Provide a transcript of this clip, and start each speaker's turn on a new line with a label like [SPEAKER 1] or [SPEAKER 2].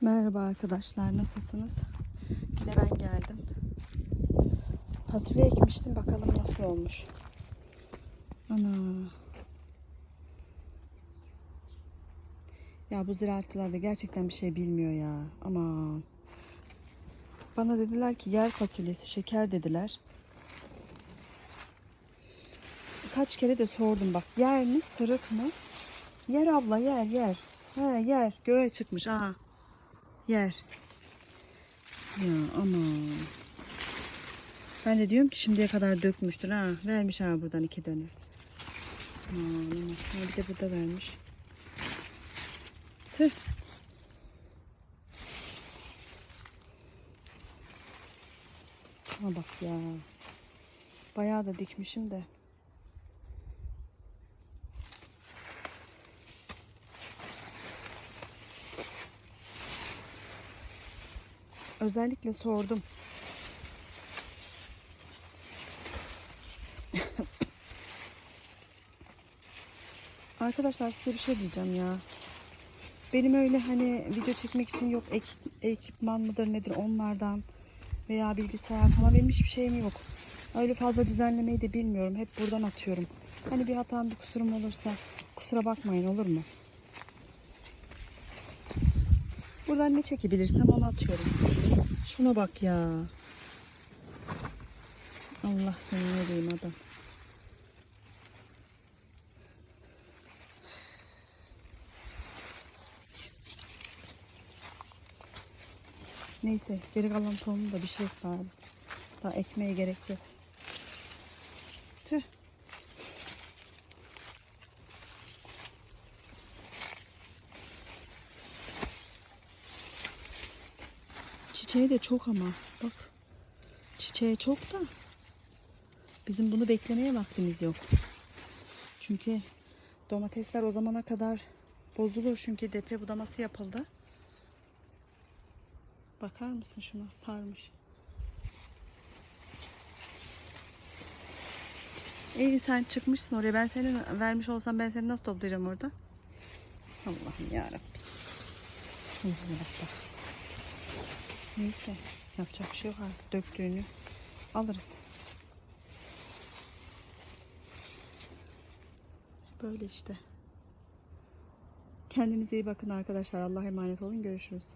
[SPEAKER 1] Merhaba arkadaşlar, nasılsınız? Yine ben geldim. Fasulye ekmiştim, bakalım nasıl olmuş. Ana. Ya bu ziraatçılar da gerçekten bir şey bilmiyor ya. Aman. Bana dediler ki yer fasulyesi, şeker dediler. Kaç kere de sordum bak. Yer mi, sırık mı? Yer abla, yer, yer. He, yer. Göğe çıkmış. Aha. Yer. Ya aman. Ben de diyorum ki şimdiye kadar dökmüştür ha. Vermiş ha buradan iki tane. Aman, aman. Bir de burada vermiş. Tüh. Ha bak ya. Bayağı da dikmişim de. Özellikle sordum. Arkadaşlar size bir şey diyeceğim ya. Benim öyle hani video çekmek için yok ek- ekipman mıdır nedir onlardan veya bilgisayar falan benim hiçbir şeyim yok. Öyle fazla düzenlemeyi de bilmiyorum. Hep buradan atıyorum. Hani bir hatam bir kusurum olursa kusura bakmayın olur mu? Buradan ne çekebilirsem onu atıyorum. Şuna bak ya. Allah seni ne diyeyim adam. Neyse geri kalan tohumu da bir şey bari. Daha ekmeğe gerek yok. Tüh. Çiçeği de çok ama. Bak. Çiçeği çok da. Bizim bunu beklemeye vaktimiz yok. Çünkü domatesler o zamana kadar bozulur. Çünkü depe budaması yapıldı. Bakar mısın şuna? Sarmış. İyi sen çıkmışsın oraya. Ben senin vermiş olsam ben seni nasıl toplayacağım orada? Allah'ım yarabbim. Bak bak. Neyse. Yapacak bir şey yok artık. Döktüğünü alırız. Böyle işte. Kendinize iyi bakın arkadaşlar. Allah'a emanet olun. Görüşürüz.